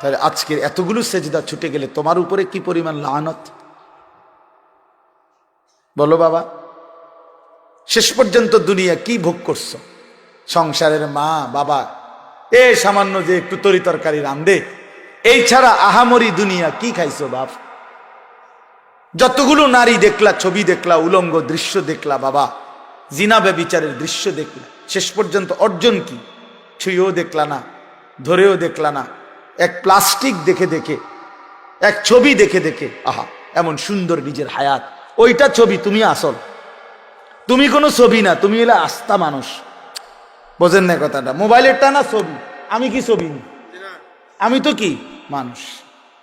তাহলে আজকের এতগুলো সেজদা ছুটে গেলে তোমার উপরে কি পরিমাণ লানত? বলো বাবা, শেষ পর্যন্ত দুনিয়া কি ভোগ করছ? সংসারের মা, বাবা, এ সামান্য যে একটু তরি তরকারি রান্ধে এই ছাড়া আহামরি দুনিয়া কি খাইছো বাপ? যতগুলো নারী দেখলা, ছবি দেখলা, উলঙ্গ দৃশ্য দেখলা বাবা জিনাবে বিচারের দৃশ্য দেখলা, শেষ পর্যন্ত অর্জন কি? ছুঁয়েও দেখলা না, ধরেও দেখলা না এক প্লাস্টিক দেখে দেখে, এক ছবি দেখে দেখে, আহা, এমন সুন্দর নিজের হায়াত। ওইটা ছবি, তুমি আসল। তুমি কোনো ছবি না, তুমি এলে আস্থা মানুষ। বোঝেন না কথাটা, মোবাইলের টানা ছবি, আমি কি ছবি আমি তো কি? মানুষ।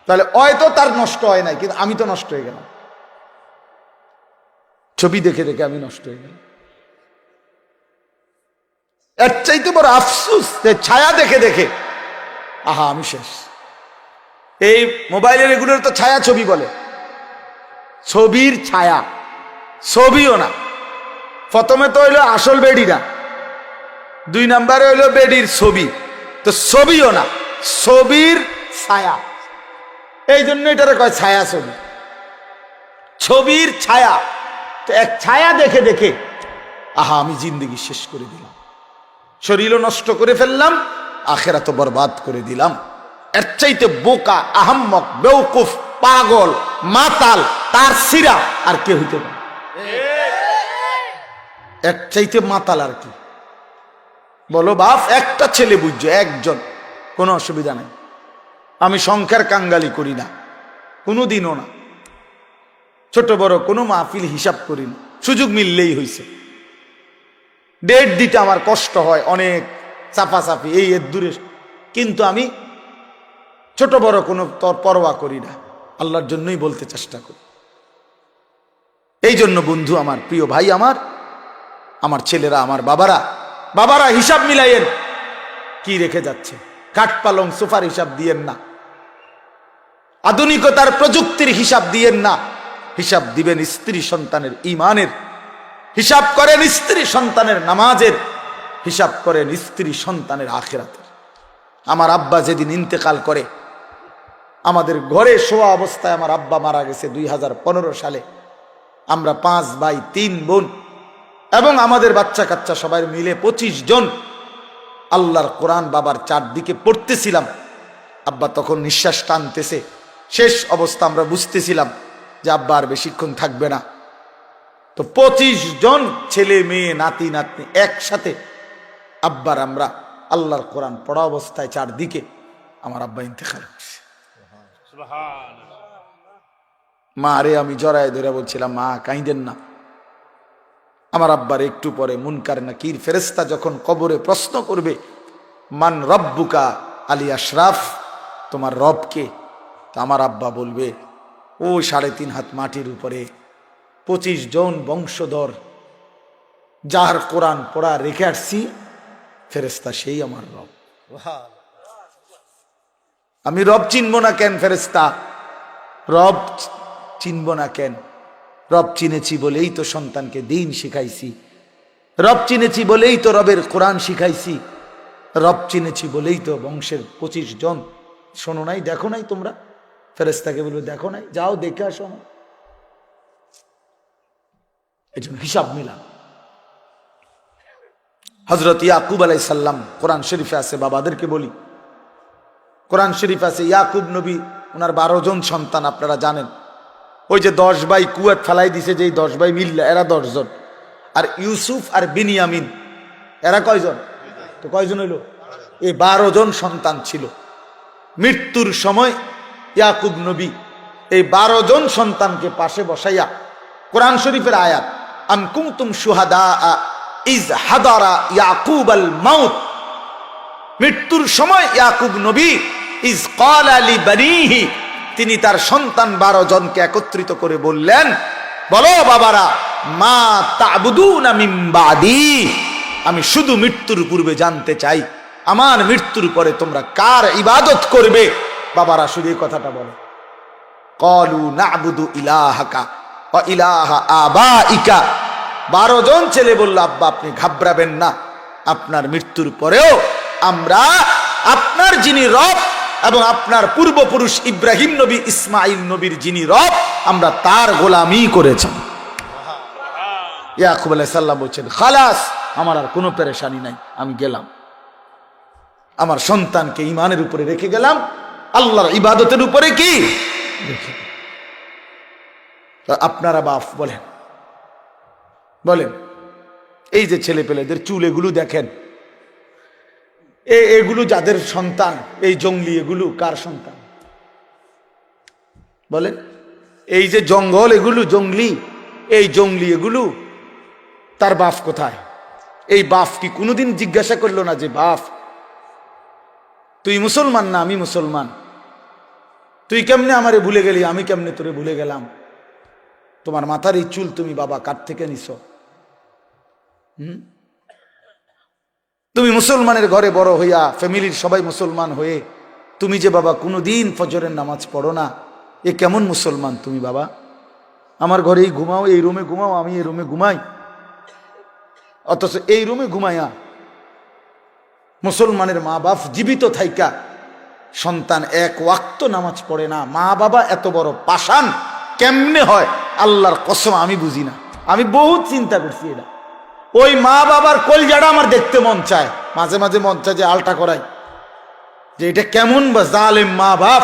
তাহলে হয়তো তার নষ্ট হয় নাই, কিন্তু আমি তো নষ্ট হয়ে গেলাম। ছবি দেখে দেখে আমি নষ্ট হয়ে গেলাম। এর চাইতে বড় আফসুস ছায়া দেখে দেখে আহা, আমি শেষ। এই মোবাইলের এগুলোর তো ছায়া ছবি বলে। ছবির ছায়া। ছবিও না। প্রথমে তো হইল আসল বেডি না দুই নাম্বারে হইল বেডির ছবি। তো ছবিও না, ছবির ছায়া। এই জন্য এটারে কয় ছায়া ছবি। ছবির ছায়া। তো এক ছায়া দেখে দেখে, আহা, আমি জিন্দগি শেষ করে দিলাম। শরীরও নষ্ট করে ফেললাম আখেরা তো বরবাদ করে দিলাম। এর চাইতে বোকা, আহাম্মক বেউকুফ পাগল, মাতাল, তার সিরা আর কে হইতে পারে এক চাইতে মাতাল আর কি? বলো বাপ, একটা ছেলে বুঝছ, একজন, কোনো অসুবিধা নেই। আমি সংখ্যার কাঙ্গালি করি না কোনো দিনও না। ছোট বড় কোনো মাহফিল হিসাব করি না, সুযোগ মিললেই হইছে। ডেট দিতে আমার কষ্ট হয়, অনেক চাপাচাপি, এই এর দূরে। কিন্তু আমি ছোট বড় কোনো পরোয়া করি না। আল্লাহর জন্যই বলতে চেষ্টা করি। এই জন্য বন্ধু আমার, প্রিয় ভাই আমার আমার ছেলেরা, আমার বাবারা বাবারা হিসাব মিলাইয়েন। কি রেখে যাচ্ছে? কাঠ পালং, সোফার হিসাব দিয়েন না। আধুনিকতার প্রযুক্তির হিসাব দিয়েন না। হিসাব দিবেন স্ত্রী সন্তানের ইমানের। হিসাব করেন স্ত্রী সন্তানের নামাজের। হিসাব করেন স্ত্রী সন্তানের আখেরাতের। আমার আব্বা যেদিন ইন্তেকাল করে, আমাদের ঘরে শোয়া অবস্থায় আমার আব্বা মারা গেছে দুই সালে। আমরা পাঁচ ভাই, তিন বোন এবং আমাদের বাচ্চা কাচ্চা সবাই মিলে পঁচিশ জন আল্লাহর কোরআন বাবার চারদিকে পড়তেছিলাম। আব্বা তখন নিঃশ্বাস টানতেছে। শেষ অবস্থা আমরা বুঝতেছিলাম যে আব্বা আর বেশিক্ষণ থাকবে না। তো পঁচিশ জন ছেলে, মেয়ে, নাতি, নাতনি একসাথে আব্বার আমরা আল্লাহর কোরআন পড়া অবস্থায় চারদিকে আমার আব্বা ইন্তেকাল মা আরে আমি জড়ায় ধরে বলছিলাম, মা কাঁদেন না। আমার আব্বার একটু পরে মুনকার নাকির ফেরেস্তা যখন কবরে প্রশ্ন করবে, মান রব্বুকা আলী আশরাফ, তোমার রবকে তা আমার আব্বা বলবে, ও সাড়ে তিন হাত মাটির উপরে পঁচিশ জন বংশধর, যার কোরআন পড়া রেখে আসছি ফেরেস্তা সেই আমার রব। আমি রব চিনব না কেন ফেরেস্তা রব চিনব না কেন? রব চিনেছি বলেই তো সন্তানকে দিন শিখাইছি। রব চিনেছি বলেই তো রবের কোরআন শিখাইছি। রব চিনেছি বলেই তো বংশের পঁচিশ জন। শোনো নাই দেখো নাই তোমরা? ফেরেস্তাকে বলবে দেখো নাই? যাও দেখে আসো এই জন্য হিসাব মিলাম হজরত ইয়াকুব আলাই সাল্লাম কোরআন শরীফে আছে, বাবাদেরকে বলি। কোরআন শরীফ আছে, ইয়াকুব নবী ওনার বারো জন সন্তান, আপনারা জানেন। ওই যে দশ ভাই কুয়াত ফেলাই দিছে যে দশ ভাই মিল্লা, এরা দশজন আর ইউসুফ আর বিনিয়ামিন, এরা কয়জন? তো কয়জন হইল? এই বারো জন সন্তান ছিল। মৃত্যুর সময় ইয়াকুব নবী এই বারো জন সন্তানকে পাশে বসাইয়া, কোরআন শরীফের আয়াত, আম কুমতুম সুহাদা ইজ হাদারা ইয়াকুব আল মাউত। মৃত্যুর সময় ইয়াকুব নবী ইজ কল আলী বানিহি তিনি তার সন্তান বারো জনকে একত্রিত করে বললেন, বলো বাবারা, মা তাবুদুনা মিন বাদি। আমি শুধু মৃত্যুর পূর্বে জানতে চাই, আমার মৃত্যুর পরে তোমরা কার ইবাদত করবে? বাবারা, শুধু এই কথাটা বলো। কলু নাবুদু ইলাহাকা ইলাহা আবাইকা। বারো জন ছেলে বলল, আব্বা, আপনি ঘাবড়াবেন না। আপনার মৃত্যুর পরেও আমরা আপনার যিনি রব এবং আপনার পূর্বপুরুষ ইব্রাহিম নবী ইসমাইল নবীর যিনি রব, আমরা তার গোলামি করেছেন ইয়াকুব আলাইহিস সালাম বলছেন, খালাস, আমার আর কোনো পেরেশানি নাই, আমি গেলাম। আমার সন্তানকে ইমানের উপরে রেখে গেলাম। আল্লাহর ইবাদতের উপরে কি? আপনারা বাপ বলেন। বলেন, এই যে ছেলে পেলেদের চুল এগুলো দেখেন। এ, এগুলো যাদের সন্তান, এই জঙ্গলি এগুলো কার সন্তান? বলেন, এই যে জঙ্গল এগুলো, জঙ্গলি, এই জঙ্গলি এগুলো, তার বাপ কোথায়? এই বাপ কি কোনোদিন জিজ্ঞাসা করল না যে, বাপ, তুই মুসলমান না আমি মুসলমান? তুই কেমনে আমারে ভুলে গেলি? আমি কেমনে তোরে ভুলে গেলাম? তোমার মাথার এই চুল তুমি বাবা কার থেকে নিছ? তুমি মুসলমানের ঘরে বড় হইয়া ফ্যামিলির সবাই মুসলমান হয়ে তুমি যে বাবা কোনোদিন ফজরের নামাজ পড়ো না, এ কেমন মুসলমান তুমি বাবা? আমার ঘরেই ঘুমাও, এই রুমে ঘুমাও, আমি এই রুমে ঘুমাই। অথচ এই রুমে ঘুমাইয়া মুসলমানের মা বাপ জীবিত থাইকা, সন্তান এক ওয়াক্ত নামাজ পড়ে না, মা বাবা এত বড় পাষাণ, কেমনে হয়? আল্লাহর কসম আমি বুঝি না। আমি বহুত চিন্তা করছি এটা। ওই মা বাবার কলজাটা আমার দেখতে মন চায়। মাঝে মাঝে মন চায় যে আলটা করাই। যে এটা কেমন বা জালেম মা বাপ,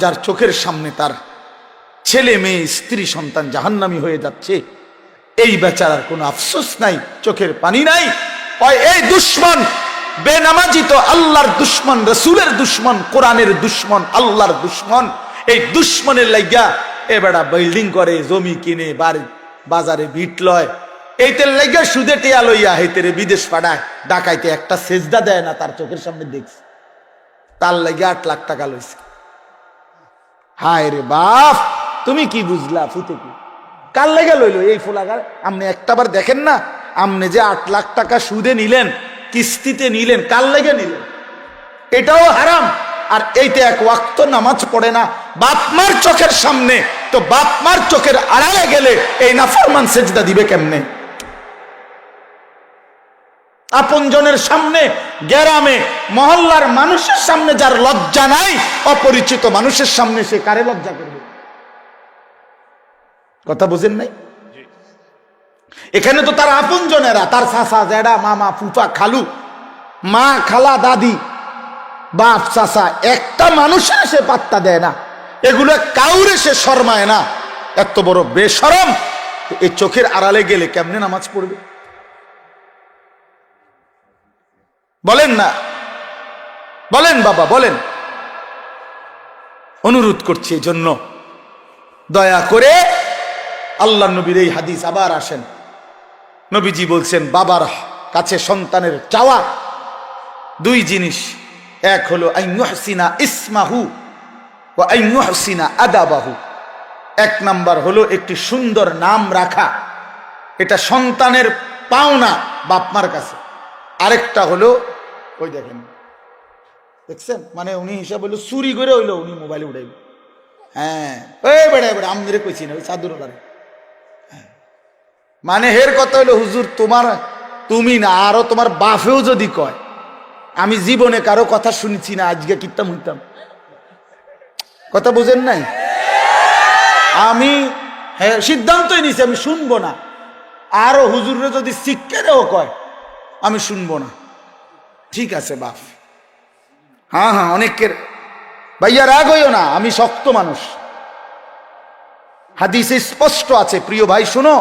যার চোখের সামনে তার ছেলে মেয়ে, স্ত্রী, সন্তান জাহান্নামি হয়ে যাচ্ছে। এই বেচারার কোনো আফসোস নাই, চোখের পানি নাই। এই দুশ্মন, বেনামাজি তো আল্লাহর দুশ্মন, রসুলের দুশ্মন, কোরআনের দুশ্মন, আল্লাহর দুশ্মন। এই দুশ্মনের লাইগা এ বেড়া বিল্ডিং করে, জমি কিনে, বাড়ি বাজারে ভিট লয়। এইতের লাইগা সুদে টিয়া লইয়া হেতেরে বিদেশ পাঠায় ডাকাইতে একটা সেজদা দেয় না, তার চোখের সামনে দেখছি। তার লাগে আট লাখ টাকা লইছে। হায় রে বাপ, তুমি কি বুঝলা ফুতে কি? কার লেগে লইলো এই ফুলাগার? আপনি একটাবার দেখেন না, আপনি যে আট লাখ টাকা সুদে নিলেন, কিস্তিতে নিলেন, কার লেগে নিলেন? এটাও হারাম, আর এইটা এক ওয়াক্ত নামাজ পড়ে না। বাপমার চোখের সামনে, তো বাপমার চোখের আড়ালে গেলে এই নাফরমান সেজদা দিবে কেমনে? আপনজনের সামনে, গ্রামে, মহল্লার মানুষের সামনে যার লজ্জা নাই, অপরিচিত মানুষের সামনে সে কারে লজ্জা করবে? কথা বুঝেন নাই? এখানে তো তার আপনজনেরা, তার চাষা জেডা মামা, ফুফা, খালু, মা, খালা, দাদি, বাপ চাষা একটা মানুষের সে পাত্তা দেয় না। এগুলো কাউরে সে শর্মায় না। এত বড় বেসরম এই চোখের আড়ালে গেলে কেমনে নামাজ পড়বে? বলেন না। বলেন বাবা, বলেন। অনুরোধ করছি এই জন্য। দয়া করে আল্লাহ নবীর এই হাদিস আবার আসেন। নবীজি বলছেন, বাবার কাছে সন্তানের চাওয়া। দুই জিনিস। এক হলো আইনুহসিনা ইসমাহু ও আইনুহসিনা আদাবাহু। এক নাম্বার হলো, একটি সুন্দর নাম রাখা। এটা সন্তানের পাওনা বাপমার কাছে। আরেকটা হলো ওই দেখেন। দেখছেন? মানে উনি হিসাব হইল চুরি করে হইল উনি মোবাইলে উঠাইব হ্যাঁ। ওই বেড়া বেড়া আমদের কইছি না, ওই চাদুর বাড়ি মানে হের কথা হইল, হুজুর, তোমার, তুমি না, আরও তোমার বাফেও যদি কয়, আমি জীবনে কারও কথা শুনছি না, আজকে কিতাম হইতাম। কথা বুঝেন নাই? আমি হ্যাঁ সিদ্ধান্তই নিছি, আমি শুনব না। আরও হুজুরে যদি শিক্ষারেও কয়, আমি শুনব না। ঠিক আছে বাপ হ্যাঁ হ্যাঁ অনেকের ভাইয়া, রাগ হইও না, আমি শক্ত মানুষ। হাদিসে স্পষ্ট আছে, প্রিয় ভাই, শোনো।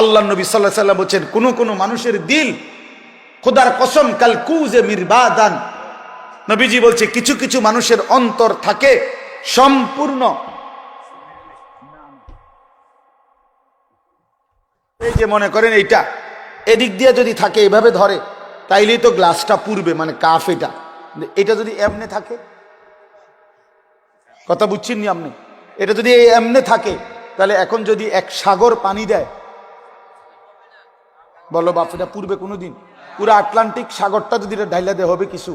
আল্লাহ নবী সাল্লাহ সাল্লাম বলছেন, কোন কোন মানুষের দিল খোদার কসম, কাল কুজে মিরবাদান। নবীজি বলছে, কিছু কিছু মানুষের অন্তর থাকে সম্পূর্ণ। এই যে মনে করেন এইটা, এদিক দিয়ে যদি থাকে, এভাবে ধরে। তাইলেই তো গ্লাসটা পুরবে মানে কাফ এটা। এটা যদি এমনে থাকে, কথা বুঝছেন নি আপনি? এটা যদি এমনে থাকে, তাহলে এখন যদি এক সাগর পানি দেয়, বলো বাপ, এটা পূর্বে কোনোদিন? পুরো আটলান্টিক সাগরটা যদি এটা ঢাইলা দেয়, হবে কিছু?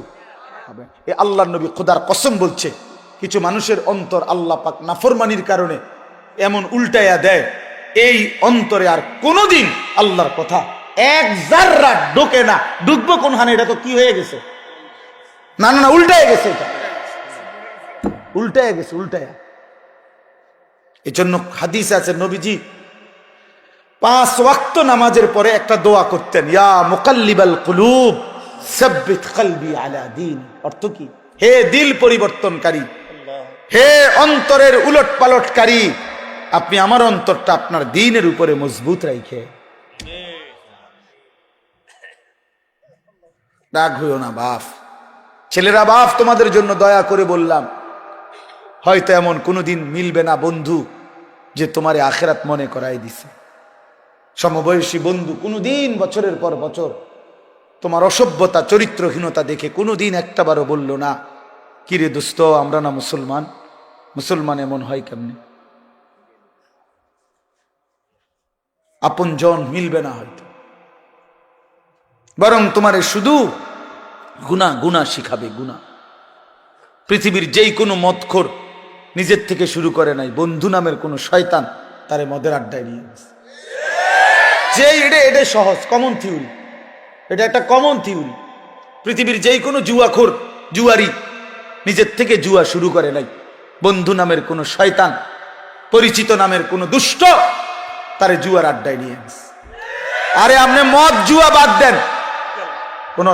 হবে। এ আল্লাহ নবী খোদার কসম বলছে, কিছু মানুষের অন্তর আল্লাহ পাক নাফরমানির কারণে এমন উল্টাইয়া দেয়, এই অন্তরে আর কোনোদিন আল্লাহর কথা এক জাররা ঢোকে না। ঢুকবো কোন হানে? এটা তো কি হয়ে গেছে? না না না, উল্টায় গেছে এটা। উল্টায় গেছে, উল্টায়া। জন্য হাদিস আছে, নবীজি পাঁচ ওয়াক্ত নামাজের পরে একটা দোয়া করতেন, ইয়া মুকাল্লিবাল কুলুব কলবি আলা দিন। অর্থ কি? হে দিল পরিবর্তনকারী, হে অন্তরের উলট পালটকারী আপনি আমার অন্তরটা আপনার দিনের উপরে মজবুত রাখে রাগ হইও না, বাপ। ছেলেরা, বাপ, তোমাদের জন্য দয়া করে বললাম, হয়তো এমন কোনোদিন মিলবে না বন্ধু যে তোমারে আখেরাত মনে করাই দিছে। সমবয়সী বন্ধু, কোনোদিন বছরের পর বছর তোমার অসভ্যতা, চরিত্রহীনতা দেখে কোনোদিন একটাবারও বলল না, কিরে দোস্ত, আমরা না মুসলমান? মুসলমান এমন হয় কেমনি? আপন জন মিলবে না হয়তো। বরং তোমারে শুধু গুণা গুণা শিখাবে গুণা পৃথিবীর যেই কোনো মদখোর নিজের থেকে শুরু করে নাই, বন্ধু নামের কোনো শয়তান তারে মদের আড্ডায় নিয়ে গেছে। যে এটা এটা সহজ কমন থিওরি এটা একটা কমন থিওরি পৃথিবীর যেই কোনো জুয়াখোর, জুয়ারি নিজের থেকে জুয়া শুরু করে নাই, বন্ধু নামের কোনো শয়তান, পরিচিত নামের কোনো দুষ্ট তারে জুয়ার আড্ডায় নিয়ে গেছে। আরে আপনি মদ, জুয়া বাদ দেন।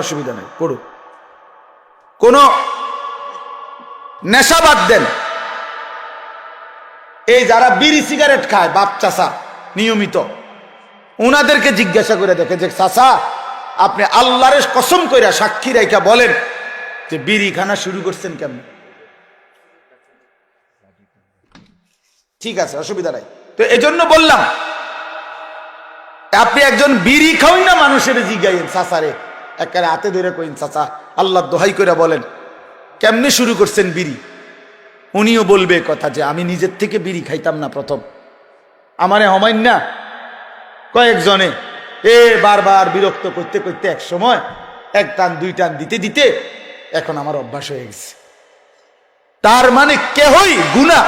অসুবিধা নেই পড়ো কোনো নেশা বাদ দেন। এই যারা বিড়ি সিগারেট খায়, বাপ চাষা নিয়মিত ওনাদেরকে জিজ্ঞাসা করে দেখে যে চাষা আপনি আল্লাহরের কসম কইরা সাক্ষী রেখা বলেন যে বিড়ি খানা শুরু করছেন কেমন? ঠিক আছে, অসুবিধা নাই। তো এজন্য বললাম, আপনি একজন বিড়ি খাওই না মানুষের জিগাইন চাচারে। একেবারে হাতে ধরে কইন, চাচা, আল্লাহ দোহাই করে বলেন, কেমনে শুরু করছেন বিড়ি? উনিও বলবে কথা যে, আমি নিজের থেকে বিড়ি খাইতাম না প্রথম। আমারে হমাইন না। কয়েকজনে, এ, বারবার বিরক্ত করতে করতে এক সময় এক টান, দুই টান দিতে দিতে এখন আমার অভ্যাস হয়ে গেছে। তার মানে কেহই গুণা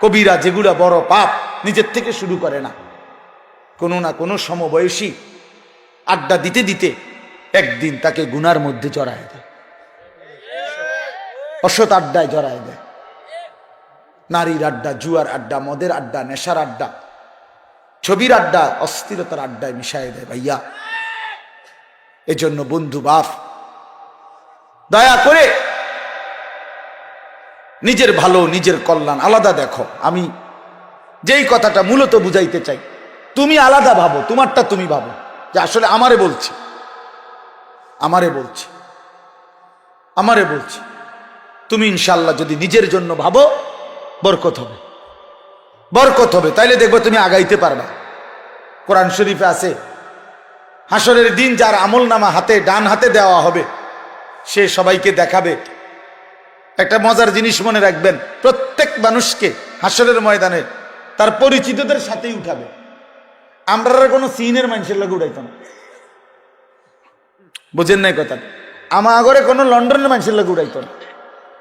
কবিরা যেগুলা বড় পাপ নিজের থেকে শুরু করে না। কোনো না কোনো সমবয়সী আড্ডা দিতে দিতে একদিন তাকে গুনার মধ্যে জড়ায় দেয়। অসৎ আড্ডায় জড়ায় দেয়। নারীর আড্ডা, জুয়ার আড্ডা, মদের আড্ডা, নেশার আড্ডা, ছবির আড্ডা, অস্থিরতার আড্ডায় মিশাই দেয় ভাইয়া। এজন্য বন্ধু, বাপ, দয়া করে নিজের ভালো, নিজের কল্যাণ আলাদা দেখো। আমি যেই কথাটা মূলত বুঝাইতে চাই, তুমি আলাদা ভাবো, তোমারটা তুমি ভাবো। যে আসলে আমারে বলছি। আমারে বলছি। আমারে বলছি। তুমি ইনশাল্লাহ যদি নিজের জন্য ভাবো, বরকত হবে। বরকত হবে। তাইলে দেখব তুমি আগাইতে পারবা কোরআন শরীফে আছে হাসরের দিন যার আমল নামা হাতে, ডান হাতে দেওয়া হবে, সে সবাইকে দেখাবে। একটা মজার জিনিস মনে রাখবেন, প্রত্যেক মানুষকে হাসরের ময়দানে তার পরিচিতদের সাথেই উঠাবে। আমরা কোনো সিনের মানুষের লোক উঠাইতো না। বুঝেন নাই কথা আমার আগরে কোনো লন্ডনের মানুষের লোক উঠাইতো না।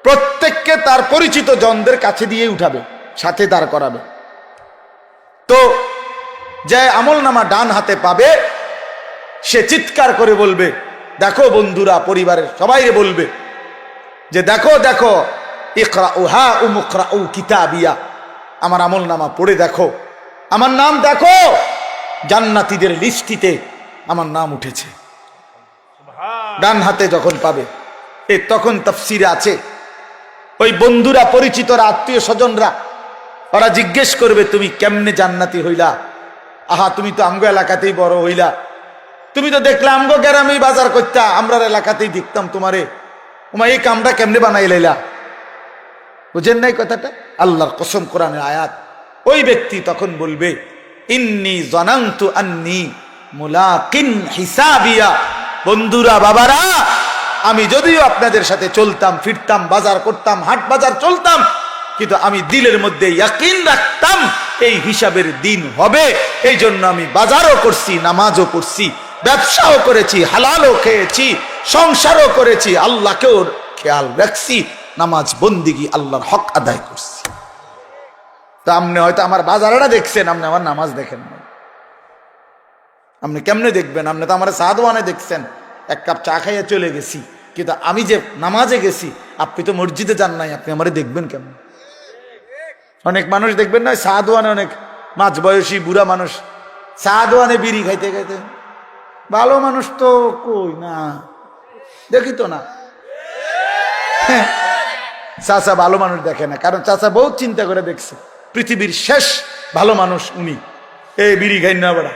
প্রত্যেককে তার পরিচিত জনদের কাছে দিয়ে উঠাবে, সাথে দাঁড় করাবে। তো যে আমল নামা ডান হাতে পাবে, সে চিৎকার করে বলবে, দেখো বন্ধুরা, পরিবারের সবাই বলবে যে, দেখো দেখো ইকরা ও হা ও মুখরা ও কিতাবিয়া। আমার আমল নামা পড়ে দেখো। আমার নাম দেখো। জান্নাতিদের লিস্টিতে আমার নাম উঠেছে। ডান হাতে যখন পাবে এ তখন তফসিরে আছে ওই বন্ধুরা পরিচিতরা আত্মীয় স্বজনরা ওরা জিজ্ঞেস করবে তুমি কেমনে জান্নাতি হইলা? আহা তুমি তো আমগো এলাকাতেই বড় হইলা। তুমি তো দেখলে আমগো গ্রামেই বাজার করতা আমরার এলাকাতেই দেখতাম তোমারে। ওমা এই কামটা কেমনে বানাই লাইলা? বুঝেন নাই কথাটা? আল্লাহর কসম কোরআনের আয়াত। ওই ব্যক্তি তখন বলবে ইন্নি জনান্তু হিসাবিয়া। বন্ধুরা, বাবারা, আমি যদিও আপনাদের সাথে চলতাম, ফিরতাম, বাজার করতাম, হাট বাজার চলতাম, কিন্তু আমি দিলের মধ্যে ইয়াকিন রাখতাম, এই হিসাবের দিন হবে। এই জন্য আমি বাজারও করছি, নামাজও করছি ব্যবসাও করেছি, হালালও খেয়েছি, সংসারও করেছি, আল্লাহকেও খেয়াল রাখছি, নামাজ বন্দিগি আল্লাহর হক আদায় করছি। তা আপনি হয়তো আমার বাজারটা দেখছেন আপনি আমার নামাজ দেখেন আপনি কেমনে দেখবেন? আপনি তো আমার সাদওয়ানে দেখছেন এক কাপ চা খাইয়ে চলে গেছি কিন্তু আমি যে নামাজে গেছি আপনি তো মসজিদে যান নাই আপনি আমারে দেখবেন কেমন? অনেক মানুষ দেখবেন না সাদওয়ানে অনেক মাঝ বয়সী বুড়া মানুষ সাদওয়ানে বিড়ি খাইতে খাইতে। ভালো মানুষ তো কই না? দেখি তো না। হ্যাঁ, চাচা ভালো মানুষ দেখে না কারণ চাচা বহুত চিন্তা করে দেখছে। পৃথিবীর শেষ ভালো মানুষ উনি। এই বিড়ি খাই না বেড়া।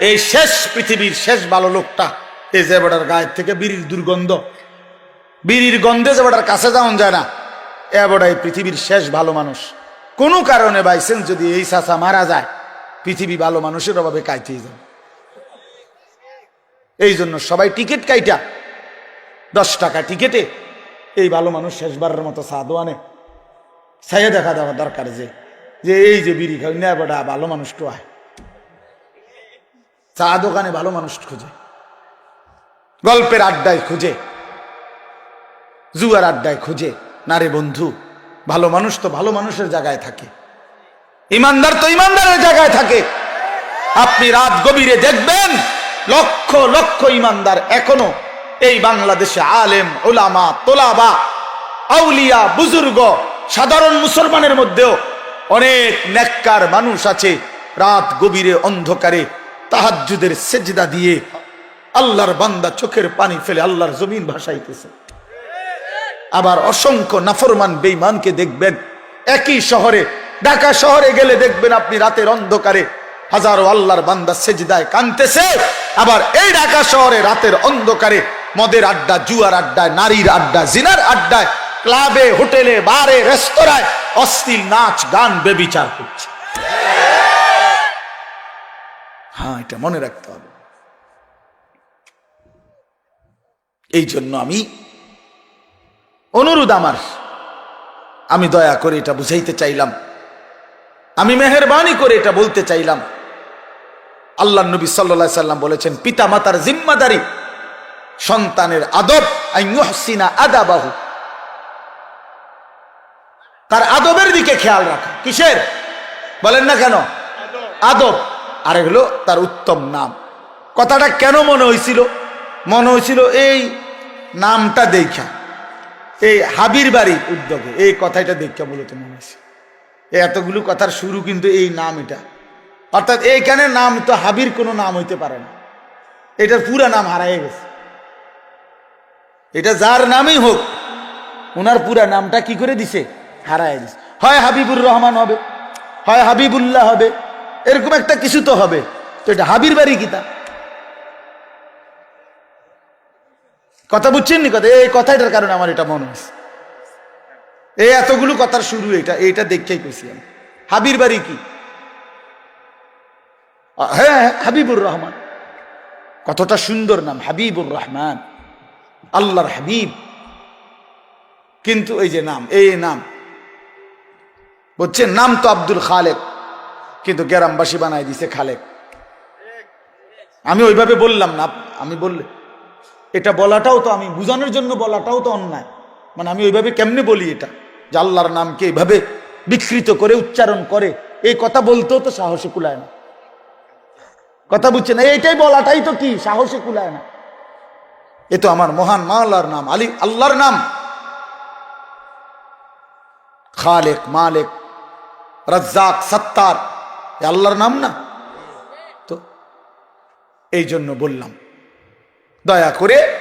এই শেষ পৃথিবীর শেষ ভালো লোকটা এই যে বেটার গায়ের থেকে বিড়ির দুর্গন্ধ। বিড়ির গন্ধে যে বেটার কাছে যাওয়া যায় না। এ বেটা এই পৃথিবীর শেষ ভালো মানুষ। কোনো কারণে বাইসেন্স যদি এই চাচা মারা যায়, পৃথিবী ভালো মানুষের অভাবে কাইতেই যাবে। এই জন্য সবাই টিকিট কাইটা। দশ টাকা টিকেটে এই ভালো মানুষ শেষবারের মতো সাদও আনে। ছাইয়ে দেখা দেওয়া দরকার যে যে এই যে বিড়ি খাই না বেটা, ভালো মানুষ তো আয়। চা দোকানে ভালো মানুষ খুঁজে। গল্পের আড্ডায় খুঁজে। জুয়ার আড্ডায় খুঁজে। না রে বন্ধু, ভালো মানুষ তো ভালো মানুষের জায়গায় থাকে। ইমানদার তো ইমানদারের জায়গায় থাকে। আপনি রাত গভীরে দেখবেন, লক্ষ লক্ষ ইমানদার এখনও এই বাংলাদেশে আলেম, ওলামা, তোলাবা, আউলিয়া, বুজুর্গ সাধারণ মুসলমানের মধ্যেও অনেক নেককার মানুষ আছে, রাত গভীরে অন্ধকারে তাহাজ্জুদের সেজদা দিয়ে আল্লাহর বান্দা চোখের পানি ফেলে আল্লাহর জমিন ভাসাইতেছে। আবার অসংখ্য নাফরমান বেইমানকে দেখবেন, একই শহরে, ঢাকা শহরে গেলে দেখবেন আপনি রাতের অন্ধকারে হাজারো আল্লাহর বান্দা সেজদায় কানতেছে আবার এই ঢাকা শহরে রাতের অন্ধকারে মদের আড্ডা, জুয়ার আড্ডায়, নারীর আড্ডা, জিনার আড্ডায় ক্লাবে, হোটেলে, বারে, রেস্তোরাঁয় অস্থির নাচ, গান, বেবিচার করছে। হ্যাঁ এটা মনে রাখতে হবে। এই জন্য আমি অনুরোধ আমার। আমি দয়া করে এটা বুঝাইতে চাইলাম। আমি মেহরবানি করে এটা বলতে চাইলাম। আল্লাহ নবী সাল্লা সাল্লাম বলেছেন পিতা মাতার জিম্মাদারি সন্তানের আদব আদাবাহু। তার আদবের দিকে খেয়াল রাখা। কিসের? বলেন না কেন? আদব। আর এগুলো তার উত্তম নাম। কথাটা কেন মনে হয়েছিল মনে হয়েছিল এই নামটা দেখা এই হাবির বাড়ির উদ্যোগে। এই কথাটা দেখা মূলত মনে হয়েছে এতগুলো কথার শুরু কিন্তু এই নাম এটা। অর্থাৎ এইখানে নাম তো হাবির কোনো নাম হইতে পারে না। এটার পুরা নাম হারাই গেছে। এটা যার নামই হোক ওনার পুরা নামটা কি করে দিছে? হারাই দিছে হয় হাবিবুর রহমান হবে হয় হাবিবুল্লাহ হবে এরকম একটা কিছু তো হবে। তো এটা হাবির বাড়ি কিতা কথা বুঝছেন নি কথা? এই কথাটার কারণে আমার এটা মনে হয়েছে এই এতগুলো কথার শুরু এটা এইটা দেখেই কইছি আমি। হাবির বাড়ি কি? হ্যাঁ, হাবিবুর রহমান। কতটা সুন্দর নাম হাবিবুর রহমান। আল্লাহর হাবিব। কিন্তু এই যে নাম এই নাম বুঝছেন? নাম তো আব্দুল খালেক, কিন্তু গ্রামবাসী বানাই দিছে খালেক। আমি ওইভাবে বললাম না আমি বললে, এটা বলাটাও তো আমি, বুঝানোর জন্য বলাটাও তো অন্যায়। মানে আমি ওইভাবে কেমনে বলি এটা? যে আল্লাহর নামকে এইভাবে বিকৃত করে, উচ্চারণ করে, এই কথা বলতেও তো সাহসে কুলায় না। কথা বুঝছেন? এইটাই বলাটাই তো কি? সাহসে কুলায় না। এ তো আমার মহান মা আল্লাহর নাম, আলী আল্লাহর নাম। খালেক, মালেক রাজ্জাক, সত্তার। আল্লাহর নাম না? তো এই জন্য বললাম, দয়া করে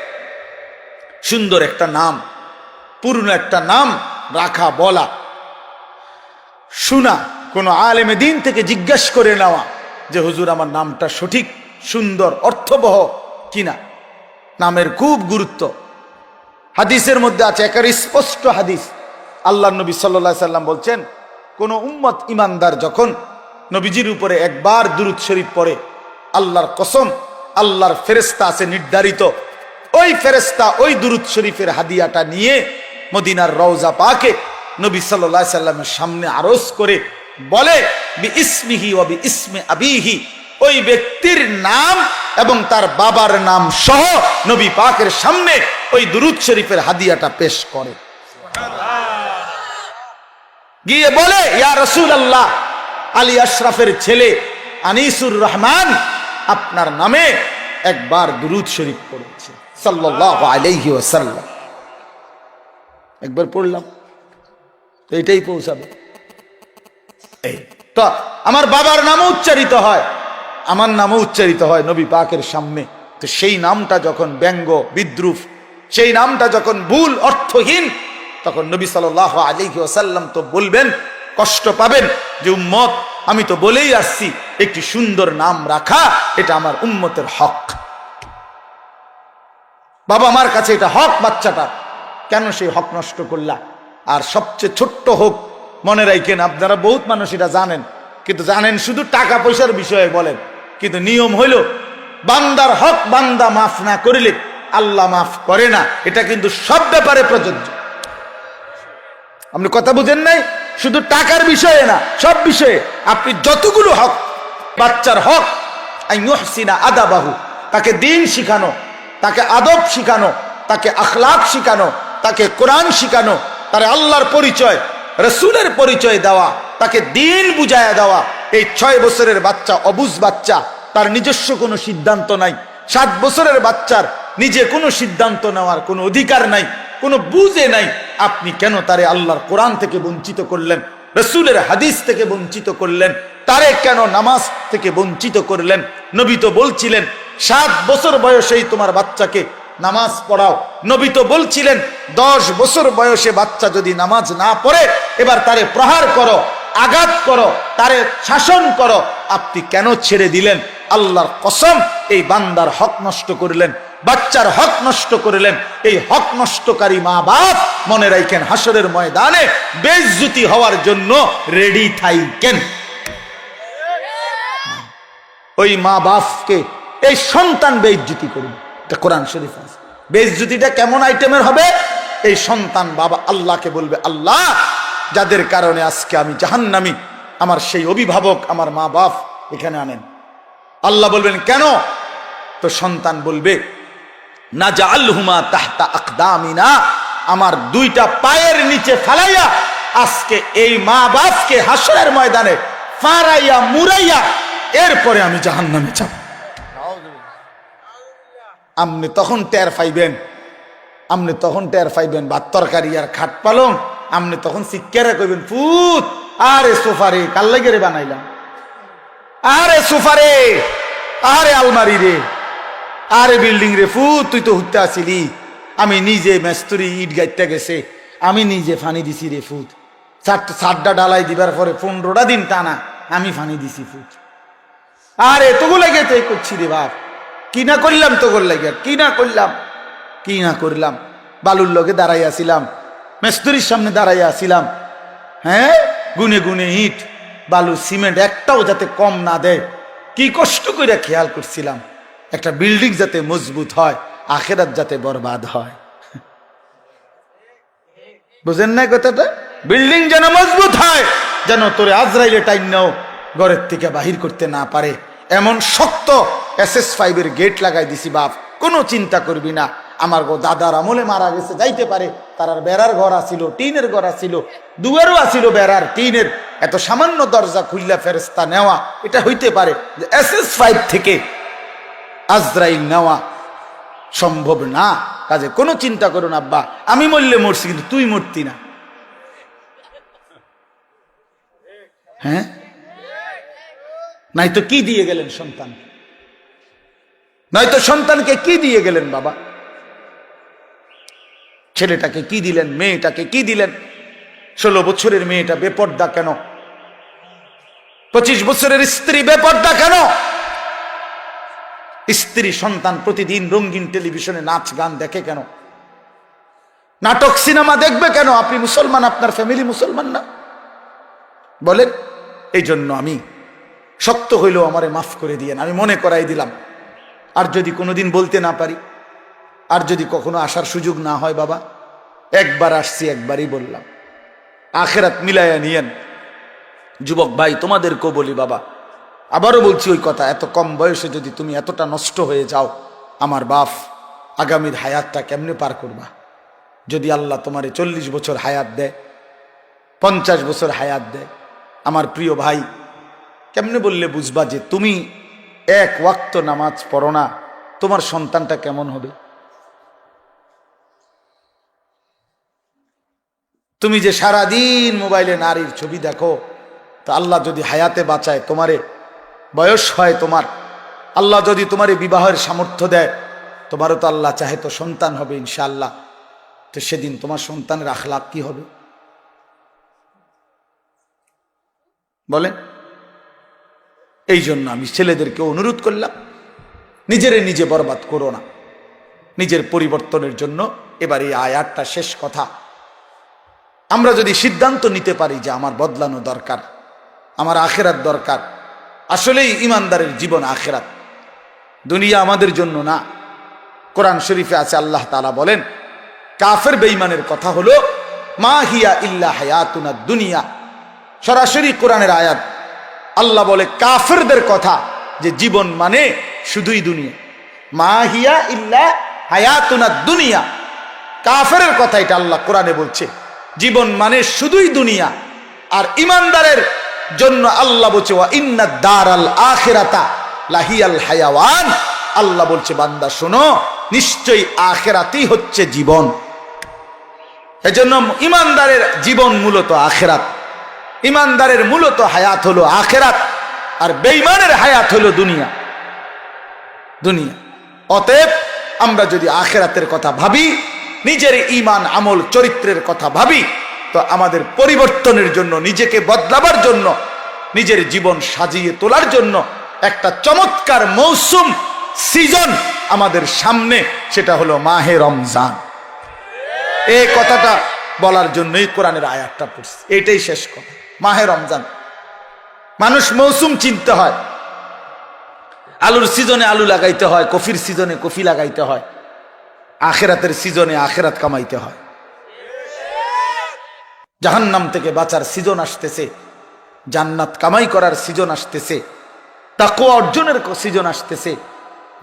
সুন্দর একটা নাম, পুরনো একটা নাম রাখা, বলা। শোনা, কোনো আলেমে দিন থেকে জিজ্ঞাসা করে নেওয়া যে, হুজুর, আমার নামটা সঠিক, সুন্দর, অর্থবহ কিনা? নামের খুব গুরুত্ব। হাদিসের মধ্যে আছে একের স্পষ্ট হাদিস। আল্লাহ নবী সাল্লা সাল্লাম বলছেন কোন উম্মত ইমানদার যখন নবীজির উপরে একবার দুরুদ শরীফ পড়ে, আল্লাহর কসম, আল্লাহর ফেরেস্তা আছে নির্ধারিত, ওই ফেরেস্তা ওই দুরুদ শরীফের হাদিয়াটা নিয়ে মদিনার রওজা পাকে নবী সাল্লাহ সাল্লামের সামনে আরজ করে বলে, বি ইসমিহি ও বি ইসমে আবিহি। ওই ব্যক্তির নাম এবং তার বাবার নাম সহ নবী পাকের সামনে ওই দুরুদ শরীফের হাদিয়াটা পেশ করে। গিয়ে বলে, ইয়া রসুল আল্লাহ আলী আশরাফের ছেলে আনিসুর রহমান আপনার নামে একবার দুরুদ শরীফ পড়েছে। সাল্লাহ একবার পড়লাম। তো এটাই পৌঁছাবে। এই, তো আমার বাবার নামও উচ্চারিত হয়। আমার নামও উচ্চারিত হয় নবী পাকের সামনে। তো সেই নামটা যখন ব্যঙ্গ, বিদ্রুপ, সেই নামটা যখন ভুল, অর্থহীন তখন নবী সাল আলী ওসাল্লাম তো বলবেন, কষ্ট পাবেন যে উম্মত, আমি তো বলেই আসছি, একটি সুন্দর নাম রাখা, এটা আমার উম্মতের হক। বাবা মার কাছে এটা হক বাচ্চাটা কেন সেই হক নষ্ট করলা? আর সবচেয়ে ছোট্ট হোক, মনে রাখেন আপনারা বহুত মানুষ এটা জানেন, কিন্তু জানেন শুধু টাকা পয়সার বিষয়ে বলেন, কিন্তু নিয়ম হইল, বান্দার হক বান্দা মাফ না করিলে, আল্লাহ মাফ করে না। এটা কিন্তু সব ব্যাপারে প্রযোজ্য। আপনি কথা বুঝেন নাই? শুধু টাকার বিষয়ে না, সব বিষয়ে। আপনি যতগুলো হক, বাচ্চার হক আইনুহসিনা আদাবাহু, তাকে দিন শিখানো, তাকে আদব শিখানো, তাকে আখলাক শিখানো, তাকে কোরআন শিখানো, তার আল্লাহর পরিচয়, রসুলের পরিচয় দেওয়া, তাকে দিন বুঝায়া দেওয়া, এই ছয় বছরের বাচ্চা অবুজ বাচ্চা, তার নিজস্ব কোনো সিদ্ধান্ত নাই। সাত বছরের বাচ্চার নিজে কোনো সিদ্ধান্ত নেওয়ার কোনো অধিকার নাই। কোনো বুঝে নাই আপনি কেন তারে আল্লাহর কোরআন থেকে বঞ্চিত করলেন, রসুলের হাদিস থেকে বঞ্চিত করলেন, তারে কেন নামাজ থেকে বঞ্চিত করলেন? নবী তো বলছিলেন, সাত বছর বয়সেই তোমার বাচ্চাকে নামাজ পড়াও। নবী তো বলছিলেন, দশ বছর বয়সে বাচ্চা যদি নামাজ না পড়ে, এবার তারে প্রহার করো, আঘাত করো, তারে শাসন করো। আপনি কেন ছেড়ে দিলেন? আল্লাহর কসম, এই বান্দার হক নষ্ট করলেন। বাচ্চার হক নষ্ট করলেন। এই হক নষ্টকারী মা বাপ মনে রাখেন হাসরের ময়দানে বেজ্জুতি হওয়ার জন্য রেডি থাইকেন। ওই মা বাপকে এই সন্তান বেজ্জুতি করবে এটা কোরআন শরীফ আছে। বেজ্জুতিটা কেমন আইটেমের হবে? এই সন্তান বাবা আল্লাহকে বলবে, আল্লাহ, যাদের কারণে আজকে আমি জাহান্নামি, আমার সেই অভিভাবক, আমার মা বাপ এখানে আনেন। আল্লাহ বলবেন, কেন? তো সন্তান বলবে না যা আল্লুমা তাহতা আমার দুইটা পায়ের নিচে ফেলাইয়া আজকে এই মা বাপকে হাসরের ময়দানে ফারাইয়া মুরাইয়া এরপরে আমি জাহান্নামে যাব। আপনি তখন টের পাইবেন আপনি তখন টের পাইবেন বা তরকারি আর খাট পালং। আপনি তখন শিক্ষারে কইবেন, ফুত, আরে সোফারে রে বানাইলাম আরে সোফারে আরে আলমারি রে। আরে বিল্ডিং রে ফুত, তুই তো হুতে আসিলি। আমি নিজে মেস্তুরি ইট গাইতে গেছে, আমি নিজে ফানি দিছি রে চারটা চারটা ডালাই দিবার পরে পনেরোটা দিন টানা, আমি ফানি দিছি ফুট আরে তোগো লাগে তো করছি রে বাপ? কি না করলাম তোগোর লাগে? কি না করলাম? কি না করলাম? বালুর লগে দাঁড়াইয়া ছিলাম মেস্তুরির সামনে দাঁড়াইয়া ছিলাম হ্যাঁ? গুনে গুনে ইট বালু সিমেন্ট একটাও যাতে কম না দেয়। কি কষ্ট করে খেয়াল করছিলাম। একটা বিল্ডিং যাতে মজবুত হয়, আখেরাত যাতে বরবাদ হয়। বুঝেন না কথাটা? বিল্ডিং যেন মজবুত হয়, যেন তোরে আজরাইলে টাইম নাও, ঘরের থেকে বাহির করতে না পারে। এমন শক্ত এস এস ফাইভের গেট লাগাই দিছি, বাপ, কোনো চিন্তা করবি না। আমার গো দাদার আমলে মারা গেছে, যাইতে পারে। তার বেড়ার ঘর আসিল টিনের ঘর আসিল দুয়ারও আসিল বেড়ার, টিনের। এত সামান্য দরজা খুললা ফেরস্তা নেওয়া, এটা হইতে পারে। এস এস ফাইভ থেকে আজরাইল নেওয়া সম্ভব না। কাজে কোনো চিন্তা করো না, আব্বা। আমি মরলে মরছি, কিন্তু তুই মরতি না। হ্যাঁ? নাই তো কি দিয়ে গেলেন সন্তান? নয়তো সন্তানকে কি দিয়ে গেলেন, বাবা? ছেলেটাকে কি দিলেন, মেয়েটাকে কি দিলেন? ষোলো বছরের মেয়েটা বেপর্দা কেন? পঁচিশ বছরের স্ত্রী বেপর্দা কেন? স্ত্রী সন্তান প্রতিদিন রঙিন টেলিভিশনে নাচ, গান দেখে কেন? নাটক, সিনেমা দেখবে কেন? আপনি মুসলমান, আপনার ফ্যামিলি মুসলমান না? বলেন এই জন্য আমি শক্ত হইলেও আমারে মাফ করে দিয়েন, আমি মনে করাই দিলাম। আর যদি কোনোদিন বলতে না পারি, আর যদি কখনো আসার সুযোগ না হয় বাবা, একবার আসছি, একবারই বললাম। আখেরাত মিলাইয়া নিয়েন। যুবক ভাই, তোমাদেরকেও বলি বাবা আবারও বলছি ওই কথা, এত কম বয়সে যদি তুমি এতটা নষ্ট হয়ে যাও, আমার বাপ আগামীর হায়াতটা কেমনে পার করবা? যদি আল্লাহ তোমারে চল্লিশ বছর হায়াত দেয়, পঞ্চাশ বছর হায়াত দেয়, আমার প্রিয় ভাই, কেমনে বললে বুঝবা যে তুমি এক ওয়াক্ত নামাজ পড়ো না, তোমার সন্তানটা কেমন হবে? তুমি যে সারাদিন মোবাইলে নারীর ছবি দেখো, তা আল্লাহ যদি হায়াতে বাঁচায় তোমারে বয়স হয় তোমার। আল্লাহ যদি তোমারে বিবাহের সামর্থ্য দেয়, তোমারও তো আল্লাহ চাহে তো সন্তান হবে ইনশাআল্লাহ। তো সেদিন তোমার সন্তানের আখলাক কি হবে? বলেন। এই জন্য আমি ছেলেদেরকে অনুরোধ করলাম, নিজেরে নিজে বরবাদ করো না। নিজের পরিবর্তনের জন্য এবার এই আয়াতটা শেষ কথা। আমরা যদি সিদ্ধান্ত নিতে পারি যে আমার বদলানো দরকার, আমার আখেরার দরকার আসলেই ইমানদারের জীবন আখেরাত। দুনিয়া আমাদের জন্য না। কোরআন শরীফে আছে, আল্লাহ তালা বলেন, কাফের বেঈমানের কথা হলো, মা হিয়া ইল্লা হায়াতুনা দুনিয়া। সরাসরি কোরআনের আয়াত। আল্লাহ বলে, কাফেরদের কথা যে জীবন মানে শুধুই দুনিয়া। মা হিয়া ইল্লা হায়াতুনা দুনিয়া। কাফেরের কথা এটা আল্লাহ কোরআনে বলছে, জীবন মানে শুধুই দুনিয়া। আর ইমানদারের জন্য আল্লাহ বলছে লাহিয়াল হায়াওয়ান। আল্লাহ বলছে, বান্দা, শোনো, নিশ্চয়ই আখেরাতেই হচ্ছে জীবন। এজন্য ইমানদারের জীবন মূলত আখেরাত। ইমানদারের মূলত হায়াত হলো আখেরাত, আর বেইমানের হায়াত হলো দুনিয়া। দুনিয়া। অতএব আমরা যদি আখেরাতের কথা ভাবি, নিজের ইমান আমল চরিত্রের কথা ভাবি তো আমাদের পরিবর্তনের জন্য, নিজেকে বদলাবার জন্য, নিজের জীবন সাজিয়ে তোলার জন্য একটা চমৎকার মৌসুম, সিজন আমাদের সামনে, সেটা হলো মাহে রমজান। এই কথাটা বলার জন্যই কোরআনের আয়াতটা পড়ছে। এটাই শেষ কথা। মাহে রমজান। মানুষ মৌসুম চিনতে হয়। আলুর সিজনে আলু লাগাইতে হয়, কফির সিজনে কফি লাগাইতে হয়। আখেরাতের সিজনে আখেরাত কামাইতে হয়। জাহান্নাম থেকে বাঁচার সিজন আসতেছে। জান্নাত কামাই করার সিজন আসতেছে। তাকো অর্জনের সিজন আসতেছে।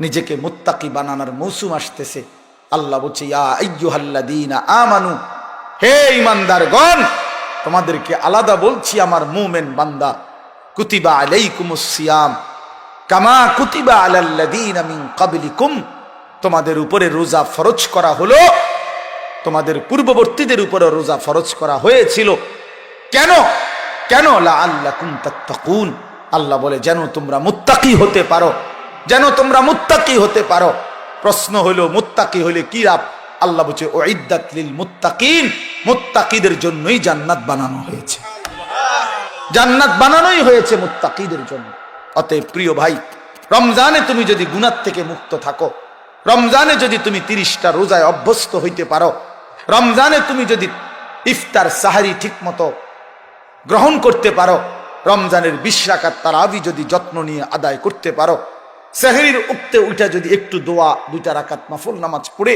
নিজেকে মুত্তাকি বানানোর মৌসুম আসতেছে। আল্লাহ বলছে আমানু, হে ইমানদারগণ তোমাদেরকে আলাদা বলছি আমার মুমেন বান্দা। কুতিবা আলাইকুমুস সিয়াম, কামা কুতিবা আলাল্লাযীনা মিন ক্বাবলিকুম, তোমাদের উপরে রোজা ফরজ করা হলো তোমাদের পূর্ববর্তীদের উপরে রোজা ফরজ করা হয়েছিল। কেন? কেন? লাআল্লাকুম তাত্তাকুন। আল্লাহ বলে, যেন তোমরা মুত্তাকি হতে পারো। যেন তোমরা মুত্তাকি হতে পারো। প্রশ্ন হলো, মুত্তাকি হলে কি লাভ? আল্লাহ বলছে ও ইদ্দাত মুত্তাকিন। মুত্তাকিদের জন্যই জান্নাত বানানো হয়েছে। জান্নাত বানানোই হয়েছে মুত্তাকিদের জন্য। অতএব প্রিয় ভাই, রমজানে তুমি যদি গুনার থেকে মুক্ত থাকো, রমজানে যদি তুমি তিরিশটা রোজায় অভ্যস্ত হইতে পারো রমজানে তুমি যদি ইফতার সাহারি ঠিক মতো গ্রহণ করতে পারো, রমজানের বিশ রাকাত তারাবি যদি যত্ন নিয়ে আদায় করতে পারো, সেহরির উঠতে উঠা যদি একটু দোয়া, দুইটা রাকাত মাফুল নামাজ পড়ে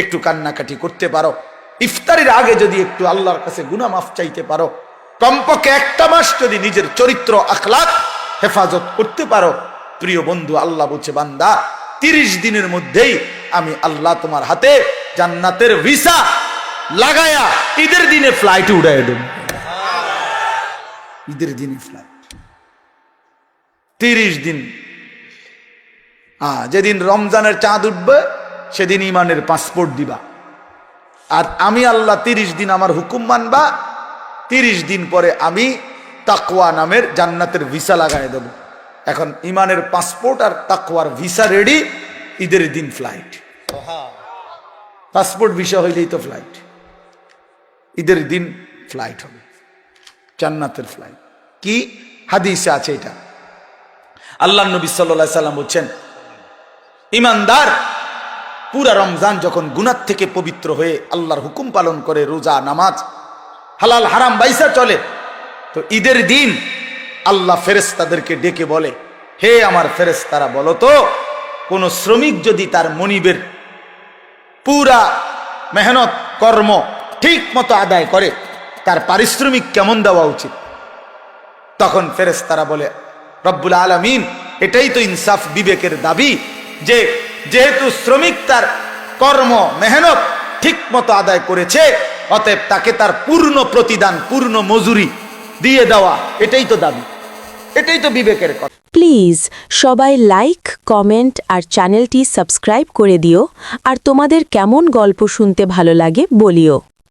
একটু কান্নাকাটি করতে পারো, ইফতারের আগে যদি একটু আল্লাহর কাছে গুনা মাফ চাইতে পারো, কমপক্ষে একটা মাস যদি নিজের চরিত্র আখলাক হেফাজত করতে পারো, প্রিয় বন্ধু, আল্লাহ বলছে, বান্দা, তিরিশ দিনের মধ্যেই আমি আল্লাহ তোমার হাতে জান্নাতের ভিসা লাগায়া ঈদের দিনে ফ্লাইটে উড়াই দেব। ঈদের দিনে ফ্লাইট তিরিশ দিন। হ্যাঁ যেদিন রমজানের চাঁদ উঠবে সেদিন ইমানের পাসপোর্ট দিবা। আর আমি আল্লাহ তিরিশ দিন আমার হুকুম মানবা তিরিশ দিন পরে আমি তাকুয়া নামের জান্নাতের ভিসা লাগাই দেব। এখন ইমানের পাসপোর্ট আর তাকওয়ার ভিসা রেডি ঈদের দিন ফ্লাইট পাসপোর্ট ভিসা হইলেই তো ফ্লাইট ঈদের দিন ফ্লাইট হবে। জান্নাতের ফ্লাইট কি হাদিসে আছে এটা? আল্লাহ নবী সাল্লাহ সাল্লাম বলছেন, ইমানদার, পুরা রমজান যখন গুনার থেকে পবিত্র হয়ে আল্লাহর হুকুম পালন করে, রোজা, নামাজ, হালাল, হারাম বাইসা চলে, তো ঈদের দিন আল্লাহ ফেরেস্তাদেরকে ডেকে বলে, হে আমার ফেরেস্তারা বলো তো, কোন শ্রমিক যদি তার মনিবের পুরা মেহনত, কর্ম ঠিক মতো আদায় করে, তার পারিশ্রমিক কেমন দেওয়া উচিত? তখন ফেরেস্তারা বলে, রব্বুল আলমিন, এটাই তো ইনসাফ বিবেকের দাবি যে যেহেতু শ্রমিক তার কর্ম মেহনত ঠিক মতো আদায় করেছে, অতএব তাকে তার পূর্ণ প্রতিদান, পূর্ণ মজুরি দিয়ে দেওয়া, এটাই তো দাবি। এটাই তো বিবেকের কথা। প্লিজ সবাই লাইক, কমেন্ট আর চ্যানেলটি সাবস্ক্রাইব করে দিও, আর তোমাদের কেমন গল্প শুনতে ভালো লাগে বলিও।